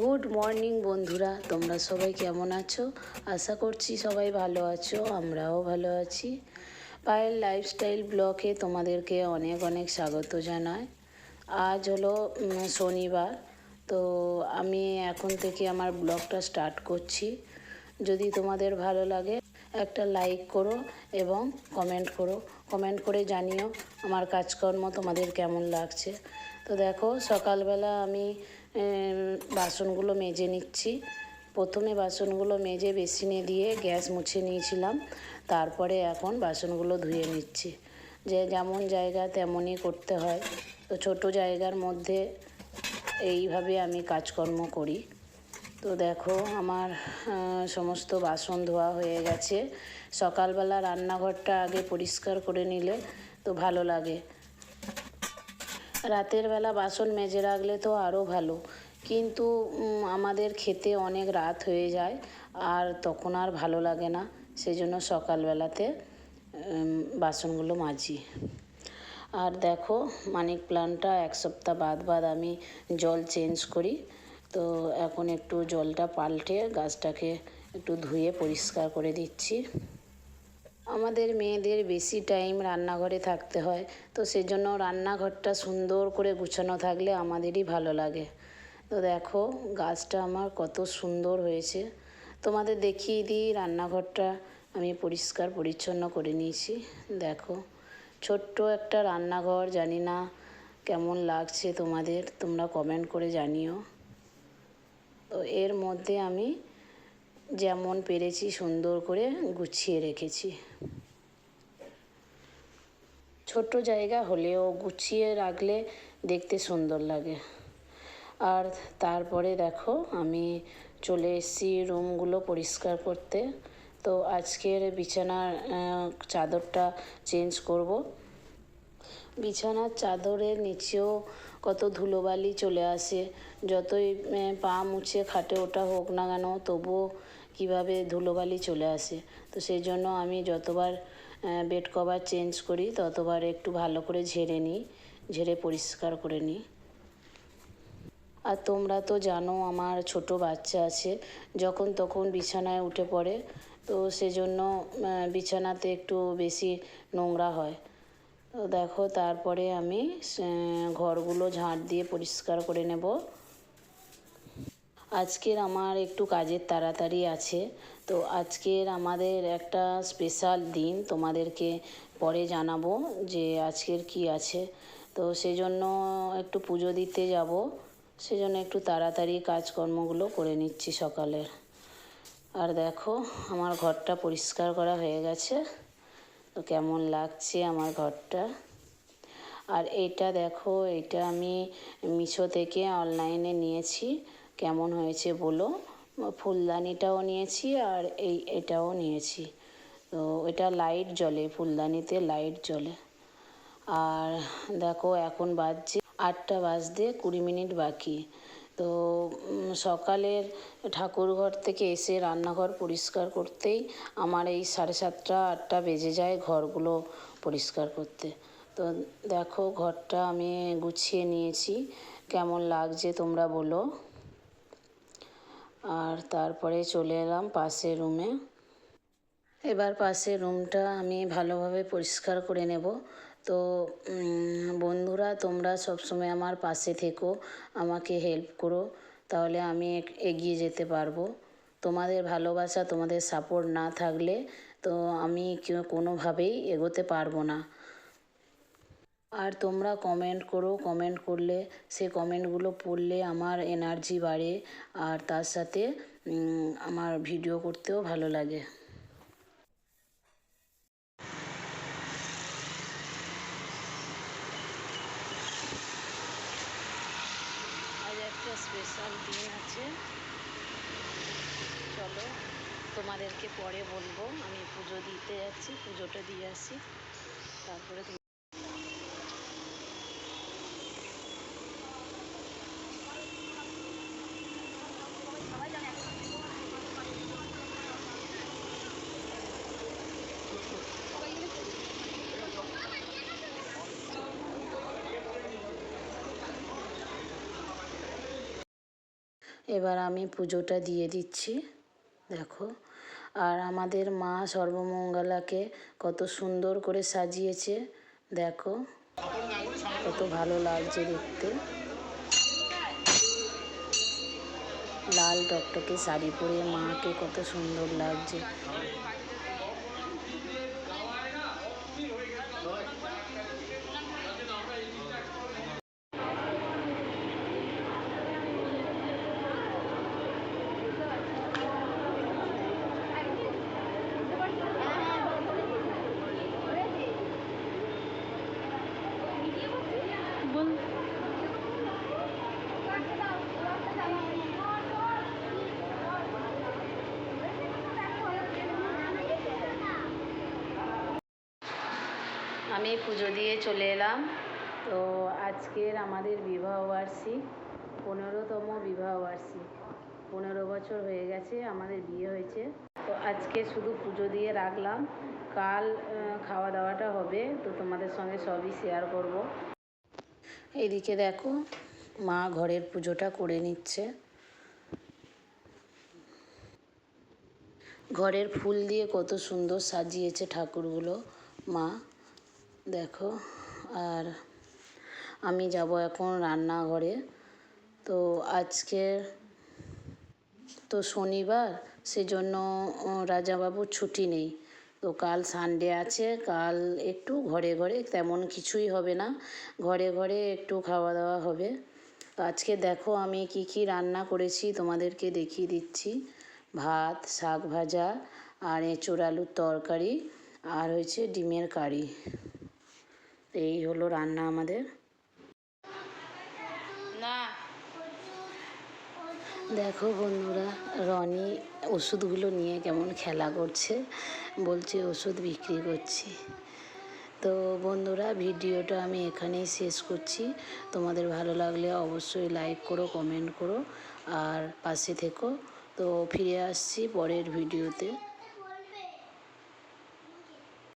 Good morning বন্ধুরা। তোমরা সবাই কেমন আছো? আশা করছি সবাই ভালো আছো, আমরাও ভালো আছি। পায়েল লাইফস্টাইল ব্লকে তোমাদেরকে অনেক অনেক স্বাগত জানায় আজ হলো শনিবার। তো আমি এখন থেকে আমার ব্লগটা স্টার্ট করছি। যদি তোমাদের ভালো লাগে, একটা লাইক করো এবং কমেন্ট করো। কমেন্ট করে জানিও আমার কাজকর্ম তোমাদের কেমন লাগছে। তো দেখো, সকালবেলা আমি বাসনগুলো মেজে নিচ্ছি। প্রথমে বাসনগুলো মেজে বেসিনে দিয়ে গ্যাস মুছে নিয়েছিলাম। তারপরে এখন বাসনগুলো ধুয়ে নিচ্ছি। যে যেমন জায়গা তেমনই করতে হয়। তো ছোট জায়গার মধ্যে এইভাবে আমি কাজকর্ম করি। তো দেখো আমার সমস্ত বাসন ধোয়া হয়ে গেছে। সকালবেলা রান্নাঘরটা আগে পরিষ্কার করে নিলে তো ভালো লাগে। রাতের বেলা বাসন মেজে রাখলে তো আরও ভালো। কিন্তু আমাদের খেতে অনেক রাত হয়ে যায়, আর তখন আর ভালো লাগে না। সেজন্য সকালবেলাতে বাসনগুলো মাজি। আর দেখো, মানিক প্লান্টটা এক সপ্তাহ বাদ বাদ আমি জল চেঞ্জ করি। তো এখন একটু জলটা পাল্টে গাছটাকে একটু ধুয়ে পরিষ্কার করে দিচ্ছি। আমাদের মেয়েদের বেশি টাইম রান্নাঘরে থাকতে হয়, তো সেজন্য রান্নাঘরটা সুন্দর করে গুছানো থাকলে আমাদেরই ভালো লাগে। তো দেখো, গাছটা আমার কত সুন্দর হয়েছে। তোমাদের দেখিয়ে দিই রান্নাঘরটা, আমি পরিষ্কার পরিচ্ছন্ন করে নিয়েছি। দেখো, ছোট্ট একটা রান্নাঘর, জানি না কেমন লাগছে তোমাদের, তোমরা কমেন্ট করে জানিও। তো এর মধ্যে আমি যেমন পেরেছি সুন্দর করে গুছিয়ে রেখেছি। ছোট জায়গা হলেও গুছিয়ে রাখলে দেখতে সুন্দর লাগে। আর তারপরে দেখো, আমি চলে এসেছি রুমগুলো পরিষ্কার করতে। তো আজকের বিছানার চাদরটা চেঞ্জ করব। বিছানার চাদরের নিচেও কত ধুলোবালি চলে আসে। যতই পা মুছে খাটে ওটা হোক না কেন, তবুও কীভাবে ধুলোবালি চলে আসে। তো সেই জন্য আমি যতবার বেড কভার চেঞ্জ করি, ততবার একটু ভালো করে ঝেড়ে নিই, ঝেড়ে পরিষ্কার করে নিই। আর তোমরা তো জানো আমার ছোট বাচ্চা আছে, যখন তখন বিছানায় উঠে পড়ে। তো সেজন্য বিছানাতে একটু বেশি নোংরা হয়। তো দেখো তারপরে আমি ঘরগুলো ঝাঁট দিয়ে পরিষ্কার করে নেব। আজকের আমার একটু কাজের তাড়াতাড়ি আছে। তো আজকের আমাদের একটা স্পেশাল দিন তোমাদেরকে পরে জানাব যে আজকের কি আছে। তো সেজন্য একটু পুজো দিতে যাব। সেজন্য একটু তাড়াতাড়ি কাজকর্মগুলো করে নিচ্ছি সকালের। আর দেখো, আমার ঘরটা পরিষ্কার করা হয়ে গেছে। কেমন লাগছে আমার ঘরটা? আর এটা দেখো, এটা আমি মিশো থেকে অনলাইনে নিয়েছি। কেমন হয়েছে বলো? ফুলদানিটাও নিয়েছি আর এই এটাও নিয়েছি। তো এটা লাইট জ্বলে, ফুলদানিতে লাইট জ্বলে। আর দেখো, এখন বাজছে আটটা বাজতে কুড়ি মিনিট বাকি। তো সকালের ঠাকুরঘর থেকে এসে রান্নাঘর পরিষ্কার করতেই আমার এই সাড়ে সাতটা, আটটা বেজে যায় ঘরগুলো পরিষ্কার করতে। তো দেখো ঘরটা আমি গুছিয়ে নিয়েছি। কেমন লাগছে তোমরা বলো। আর তারপরে চলে এলাম পাশের রুমে। এবার পাশের রুমটা আমি ভালোভাবে পরিষ্কার করে নেব। তো বন্ধুরা, তোমরা সবসময় আমার পাশে থেকো, আমাকে হেল্প করো, তাহলে আমি এগিয়ে যেতে পারব। তোমাদের ভালোবাসা, তোমাদের সাপোর্ট না থাকলে তো আমি কোনোভাবেই এগোতে পারব না। আর তোমরা কমেন্ট করো কমেন্ট করলে, সে কমেন্টগুলো পড়লে আমার এনার্জি বাড়ে, আর তার সাথে আমার ভিডিও করতেও ভালো লাগে আজ একটা স্পেশাল দিন আছে। চলো, তোমাদেরকে পরে বলব। আমি পুজো দিতে যাচ্ছি, পুজোটা দিয়ে আসি। তারপরে এবার আমি পুজোটা দিয়ে দিচ্ছি। দেখো, আর আমাদের মা সর্বমঙ্গলাকে কত সুন্দর করে সাজিয়েছে। দেখো, কত ভালো লাগছে দেখতে। লাল টকটকে শাড়ি পরে মাকে কত সুন্দর লাগছে। আমি পুজো দিয়ে চলে এলাম। তো আজকের আমাদের বিবাহবার্ষিক পনেরোতম বিবাহবার্ষিক পনেরো বছর হয়ে গেছে, আমাদের বিয়ে হয়েছে। তো আজকে শুধু পুজো দিয়ে রাখলাম। কাল খাওয়া দাওয়াটা হবে, তো তোমাদের সঙ্গে সবই শেয়ার করব। এদিকে দেখো, মা ঘরের পুজোটা করে নিচ্ছে। ঘরের ফুল দিয়ে কত সুন্দর সাজিয়েছে ঠাকুরগুলো, মা। দেখো, আর আমি যাব এখন রান্নাঘরে। তো আজকে তো শনিবার, সেজন্য রাজাবাবুর ছুটি নেই। তো কাল সানডে আছে, কাল একটু ঘরে ঘরে তেমন কিছুই হবে না। ঘরে ঘরে একটু খাওয়া দাওয়া হবে। তো আজকে দেখো আমি কি কি রান্না করেছি, তোমাদেরকে দেখিয়ে দিচ্ছি। ভাত, শাক ভাজা, আর এঁচোড় আলুর তরকারি, আর হয়েছে ডিমের কারি। এই হলো রান্না আমাদের। না। দেখো বন্ধুরা রনি ওষুধগুলো নিয়ে কেমন খেলা করছে বলছে ওষুধ বিক্রি করছি। তো বন্ধুরা ভিডিওটা আমি এখানেই শেষ করছি। তোমাদের ভালো লাগলে অবশ্যই লাইক করো কমেন্ট করো আর পাশে থেকো। তো ফিরে আসছি পরের ভিডিওতে।